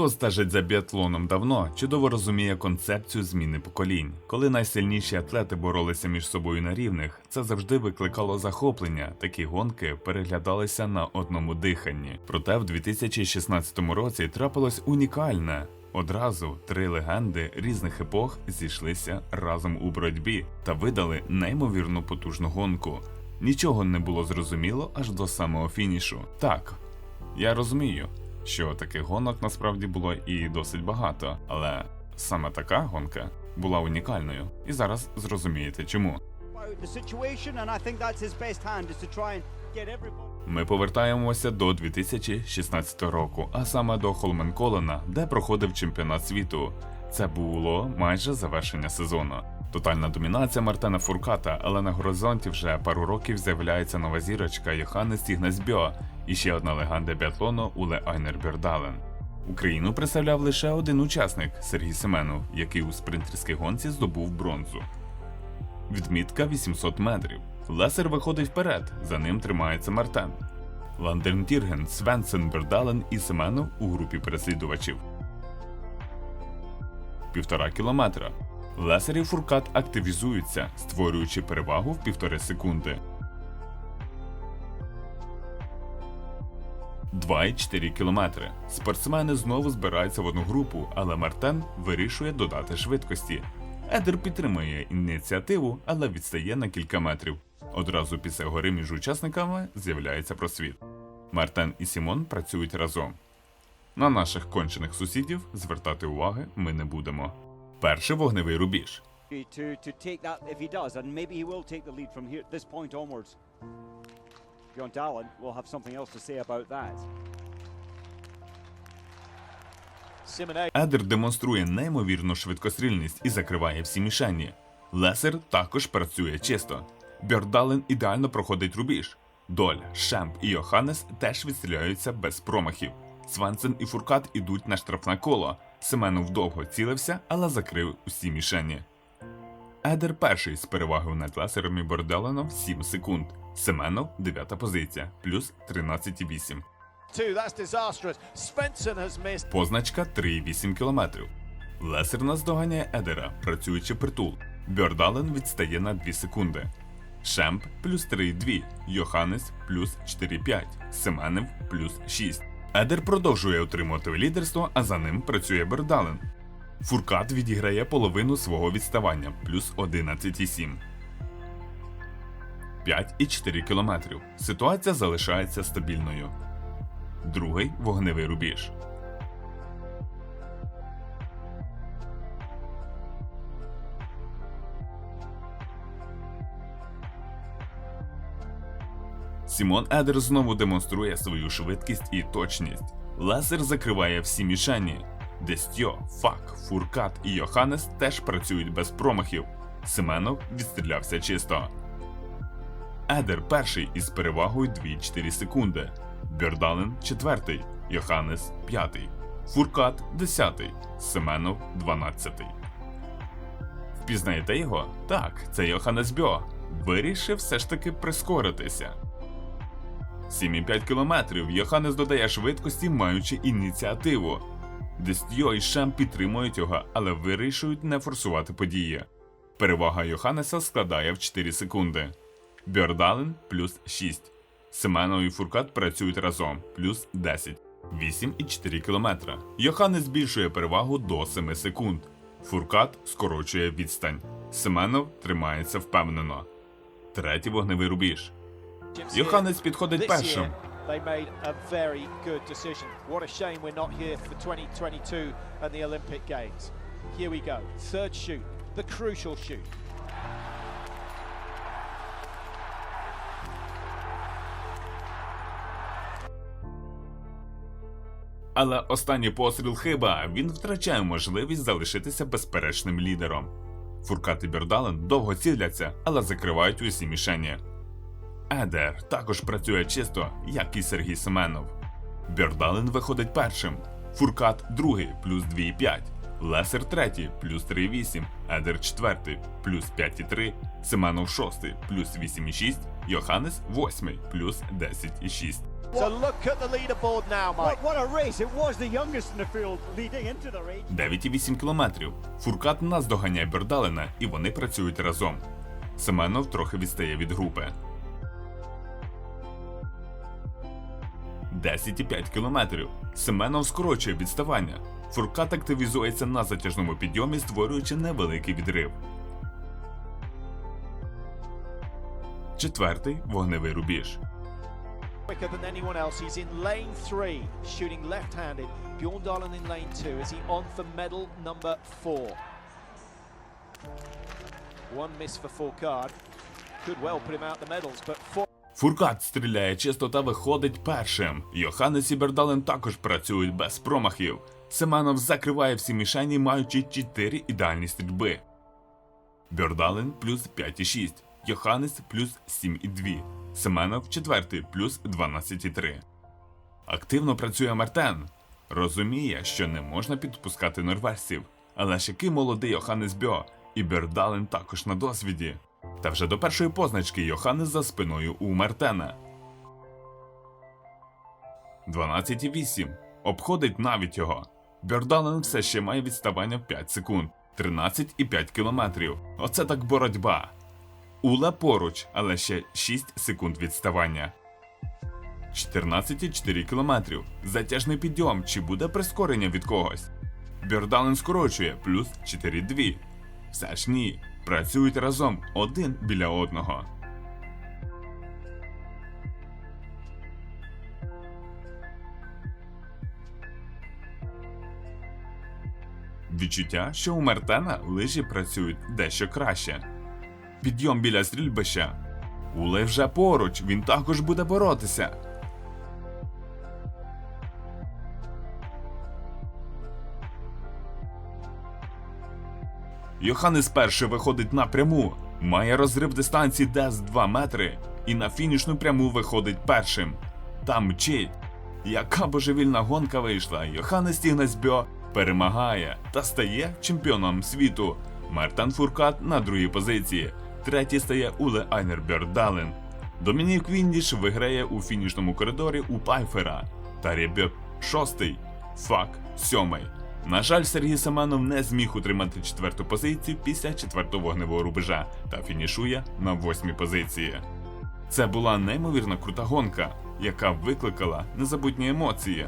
Хто стежить за біатлоном давно, чудово розуміє концепцію зміни поколінь. Коли найсильніші атлети боролися між собою на рівних, це завжди викликало захоплення. Такі гонки переглядалися на одному диханні. Проте в 2016 році трапилось унікальне. Одразу три легенди різних епох зійшлися разом у боротьбі та видали неймовірно потужну гонку. Нічого не було зрозуміло аж до самого фінішу. Так, я розумію, що таких гонок насправді було і досить багато, але саме така гонка була унікальною. І зараз зрозумієте чому. Ми повертаємося до 2016 року, а саме до Холменколена, де проходив чемпіонат світу. Це було майже завершення сезону. Тотальна домінація Мартена Фурката, але на горизонті вже пару років з'являється нова зірочка Йоханнес Тігнесбьо і ще одна легенда біатлону Уле Айнер Бєрдален. Україну представляв лише один учасник Сергій Семенов, який у спринтерській гонці здобув бронзу. Відмітка 800 метрів. Лесер виходить вперед, за ним тримається Мартен. Ландернтірген, Свенсен, Бердален і Семенов у групі переслідувачів. Півтора кілометра. Лесер і Фуркат активізуються, створюючи перевагу в півтори секунди. 2,4 кілометри. Спортсмени знову збираються в одну групу, але Мартен вирішує додати швидкості. Едер підтримує ініціативу, але відстає на кілька метрів. Одразу після гори між учасниками з'являється просвіт. Мартен і Сімон працюють разом. На наших кончених сусідів звертати уваги ми не будемо. Перший вогневий рубіж. Bjorn will have something else to say about that. Едер демонструє неймовірну швидкострільність і закриває всі мішені. Лесер також працює чисто. Бьордален ідеально проходить рубіж. Доль, Шемп і Йоханнес теж відстріляються без промахів. Свансен і Фуркат ідуть на штрафне коло. Семенов довго цілився, але закрив усі мішені. Едер перший з перевагою над Лесером і Бордаленом 7 секунд. Семенов 9 позиція, плюс 13,8. two. That's disastrous. Svensson has missed. Позначка 3,8 км. Лесер наздоганяє Едера, працюючи притул. Бьордален відстає на 2 секунди. Шемп плюс 3,2, Йоханнес плюс 4,5, Семенев плюс 6. Едер продовжує отримувати лідерство, а за ним працює Бердален. Фуркат відіграє половину свого відставання плюс 11,7. 5,4 км. Ситуація залишається стабільною. Другий вогневий рубіж. Сімон Едер знову демонструє свою швидкість і точність. Лесер закриває всі мішені. Дестьо, Фак, Фуркат і Йоханнес теж працюють без промахів. Семенов відстрілявся чисто. Едер перший із перевагою 2,4 секунди. Бьордален четвертий, Йоханнес п'ятий, Фуркат десятий, Семенов дванадцятий. Впізнаєте його? Так, це Йоханнес Бьо. Вирішив все ж таки прискоритися. 7,5 кілометрів Йоханнес додає швидкості, маючи ініціативу. Дестьо і Шем підтримують його, але вирішують не форсувати події. Перевага Йоханнеса складає в 4 секунди. Бьордален плюс 6. Семенов і Фуркат працюють разом плюс 10. 8,4 км. Йоханнес збільшує перевагу до 7 секунд. Фуркат скорочує відстань. Семенов тримається впевнено. Третій вогневий рубіж. Йоханнес підходить першим. they made a very good decision. What a shame we're not here for 2022 and the Olympic Games. Here we go. Third shoot, the crucial shoot. Але останній постріл хиба він втрачає можливість залишитися безперечним лідером. Фуркат і Бьордален довго ціляться, але закривають усі мішені. Едер також працює чисто, як і Сергій Семенов. Бьордален виходить першим, Фуркат другий плюс 2,5, Лесер третій плюс 3,8, Едер четвертий плюс 5,3, Семенов шостий плюс 8,6, Йоханнес восьмий плюс 10,6. So look at the leaderboard now, Mike. What, what a race! It was the youngest in the field leading into the race. 9,8 кілометрів. Фуркат наздоганяє Бердалена і вони працюють разом. Семенов трохи відстає від групи. 10,5 кілометрів. Семенов скорочує відставання. Фуркат активізується на затяжному підйомі, створюючи невеликий відрив. Четвертий вогневий рубіж. Than anyone else. He's in lane three, shooting left-handed. Bjorn Dahlen in lane two. Is he on for medal number four? One miss for Fourcade. Could well put him out the medals, but four. Фуркат стріляє чисто та виходить першим. Йоханнес і Бердален також працюють без промахів. Семенов закриває всі мішені, маючи 4 ідеальні стрільби. Бердален плюс 5,6. Йоханнес плюс 7,2. Семенов четвертий плюс 12,3. Активно працює Мартен. Розуміє, що не можна підпускати норвежців. Але ж який молодий Йоханнес Бьо, і Бердален також на досвіді. Та вже до першої позначки Йоханнес за спиною у Мартена. 12,8. Обходить навіть його. Бьордален все ще має відставання в 5 секунд. 13,5 кілометрів. Оце так боротьба. Ула поруч, але ще 6 секунд відставання. 14,4 кілометрів. Затяжний підйом. Чи буде прискорення від когось? Бьордален скорочує плюс 4,2. Все ж ні. Працюють разом один біля одного. Відчуття, що у Мартена лижі працюють дещо краще. Підйом біля стрільбища. Улей вже поруч, він також буде боротися. Йоханнес перший виходить на пряму, має розрив дистанції десь 2 метри, і на фінішну пряму виходить першим. Там мчить. Яка божевільна гонка вийшла, Йоханнес Тігнесбьо перемагає та стає чемпіоном світу. Мартен Фуркат на другій позиції. Третій стає Уле Айнер Бьордален. Домінік Віндіш виграє у фінішному коридорі у Пайфера. Та шостий. Фак сьомий. На жаль, Сергій Семенов не зміг утримати четверту позицію після четвертого вогневого рубежа та фінішує на восьмій позиції. Це була неймовірно крута гонка, яка викликала незабутні емоції.